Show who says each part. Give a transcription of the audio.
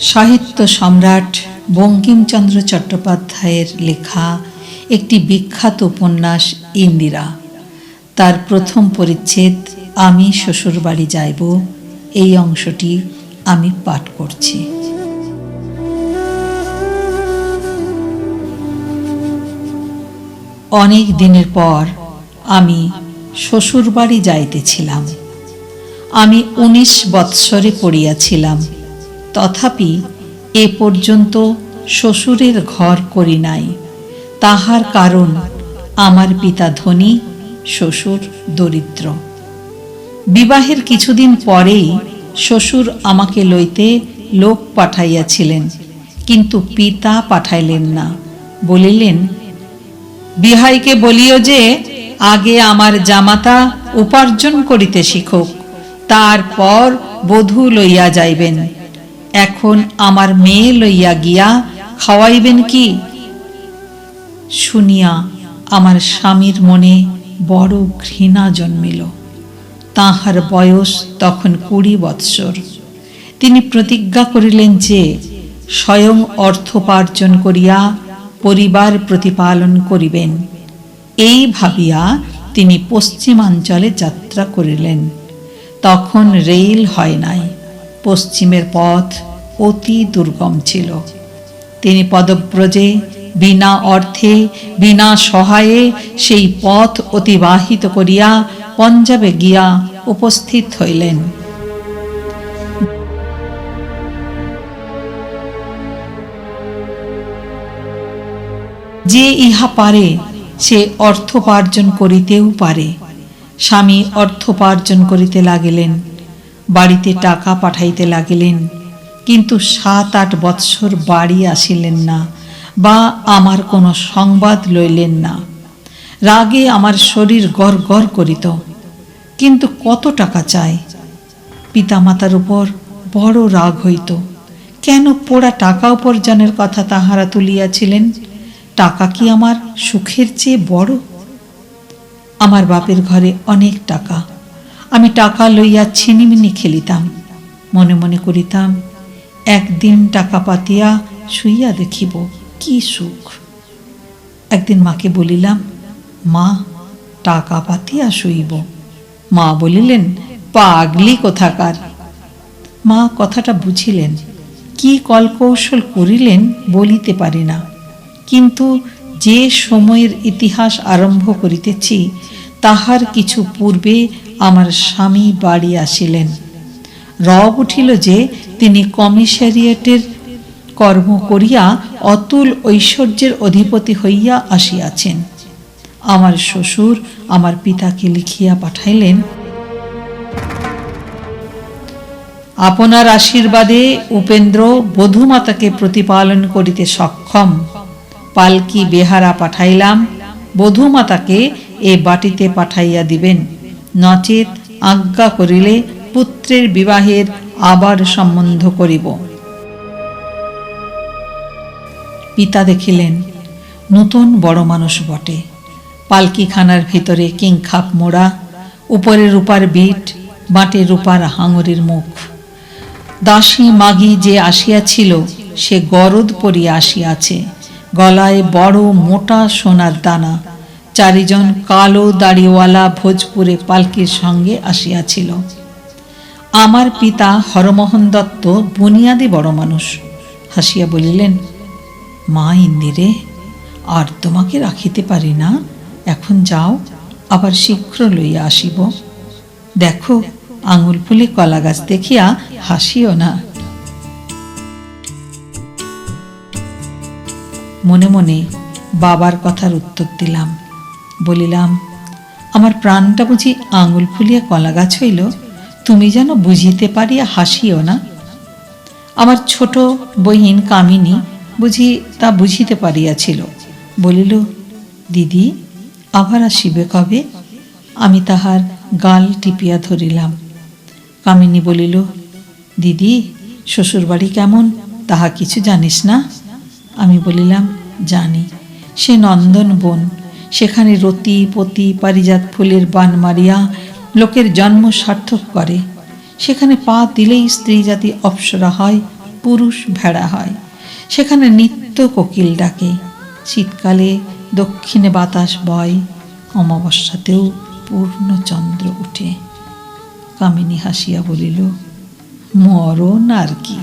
Speaker 1: সাহিত্য সম্রাট বঙ্কিমচন্দ্র চট্টোপাধ্যায়ের লেখা একটি বিখ্যাত উপন্যাস ইন্দিরা। তার প্রথম পরিচ্ছেদ, আমি শ্বশুরবাড়ি যাইব এই অংশটি আমি পাঠ করছি। অনেক দিনের পর আমি শ্বশুরবাড়ি যাইতেছিলাম। আমি উনিশ বৎসরে পড়িয়াছিলাম। তথাপি এ পর্যন্ত শ্বশুরের ঘর করি নাই। তাহার কারণ আমার পিতা ধনী, শ্বশুর দরিদ্র। বিবাহের কিছুদিন পরেই শ্বশুর আমাকে লইতে লোক পাঠাইয়াছিলেন, কিন্তু পিতা পাঠাইলেন না। বলিলেন, বিহাইকে বলিও যে, আগে আমার জামাতা উপার্জন করিতে শিখুক, তারপর বধূ লইয়া যাইবেন। এখন আমার মেয়ে লইয়া গিয়া খাওয়াইবেন কি? শুনিয়া আমার স্বামীর মনে বড় ঘৃণা জন্মিল। তাহার বয়স তখন কুড়ি বৎসর। তিনি প্রতিজ্ঞা করিলেন যে, স্বয়ং অর্থোপার্জন করিয়া পরিবার প্রতিপালন করিবেন। এই ভাবিয়া তিনি পশ্চিমাঞ্চলে যাত্রা করিলেন। তখন রেল হয় নাই। পশ্চিমের পথ অতি দুর্গম ছিল। তিনি পদব্রজে বিনা অর্থে, বিনা সহায়ে সেই পথ অতিবাহিত করিয়া পঞ্জাবে গিয়া উপস্থিত হইলেন। যে ইহা পারে, সে অর্থোপার্জন করিতেও পারে। স্বামী অর্থোপার্জন করিতে লাগিলেন। বাড়িতে টাকা পাঠাইতে লাগিলেন, কিন্তু সাত আট বৎসর বাড়ি আসিলেন না বা আমার কোনো সংবাদ লইলেন না। রাগে আমার শরীর গড় গড় করিত, কিন্তু কত টাকা চাই? পিতামাতার উপর বড় রাগ হইত। কেন পোড়া টাকা উপার্জনের কথা তাহারা তুলিয়াছিলেন? টাকা কি আমার সুখের চেয়ে বড়? আমার বাপের ঘরে অনেক টাকা আমি টাকা লইয়া ছিনিমিনি খেলিতাম। মনে মনে করিতাম, একদিন টাকা পাতিয়া শুইয়া দেখিব, কি সুখ। একদিন মাকে বলিলাম, মা, টাকা পাতিয়া শুইব? মা বলিলেন, পাগলি কোথাকার? মা কথাটা বুঝিলেন, কি কলকৌশল করিলেন বলিতে পারি না। কিন্তু যে সময়ের ইতিহাস আরম্ভ করিতেছি তাহার কিছু পূর্বে আমার স্বামী বাড়ি আসিলেন। রব উঠিল যে, তিনি কমিশারিয়েটের কর্ম করিয়া অতুল ঐশ্বর্যের অধিপতি হইয়া আসিয়াছেন। আমার শ্বশুর আমার পিতাকে লিখিয়া পাঠাইলেন, আপনার আশীর্বাদে উপেন্দ্র বধুমাতাকে প্রতিপালন করিতে সক্ষম। পালকি বেহারা পাঠাইলাম বধূমাতাকে এ বাটিতে পাঠাইয়া দিবেন। নচেত আজ্ঞা করিলে পুত্রের বিবাহের আবার সম্বন্ধ করিব। পিতা দেখিলেন, নতুন বড় মানুষ বটে। পালকিখানার ভিতরে কিংখাপ মোড়া, উপরে রূপার বিট, বাটে রূপার হাঙরের মুখ। দাসী মাগি যে আসিয়াছিল, সে গরদ পরিয়া আসিয়াছে। গলায় বড় মোটা সোনার দানা। চারিজন কালো দাড়িওয়ালা ভোজপুরে পালকির সঙ্গে আসিয়াছিল। আমার পিতা হরমোহন দত্ত বুনিয়াদি বড় মানুষ। হাসিয়া বলিলেন, মা ইন্দিরে, আর তোমাকে রাখিতে পারি না? এখন যাও, আবার শীঘ্র লইয়া আসিব। দেখো, আঙুল ফুলে কলা গাছ দেখিয়া হাসিও না। মনে মনে বাবার কথার উত্তর দিলাম। বলিলাম, আমার প্রাণটা বুঝি আঙুল ফুলিয়া কলা গাছ হইল। তুমি যেন বুঝিতে পারিয়া হাসিও না। আমার ছোট বহিন কামিনী বুঝি তা বুঝিতে পারিয়াছিল। বলিল, দিদি, আবার আসিবে কবে? আমি তাহার গাল টিপিয়া ধরিলাম। কামিনী বলিল, দিদি, শ্বশুরবাড়ি কেমন? তাহা কিছু জানিস না? আমি বলিলাম জানি। সে নন্দন বন, সেখানে রতি, পতি, পারিজাত ফুলের বান মারিয়া লোকের জন্ম সার্থক করে। সেখানে পা দিলেই স্ত্রী জাতি অপসরা হয়, পুরুষ ভেড়া হয়। সেখানে নিত্য কোকিল ডাকে, শীতকালে দক্ষিণে বাতাস বয়, অমাবস্যাতেও পূর্ণ চন্দ্র উঠে। কামিনী হাসিয়া বলিল, মরণ আর কি?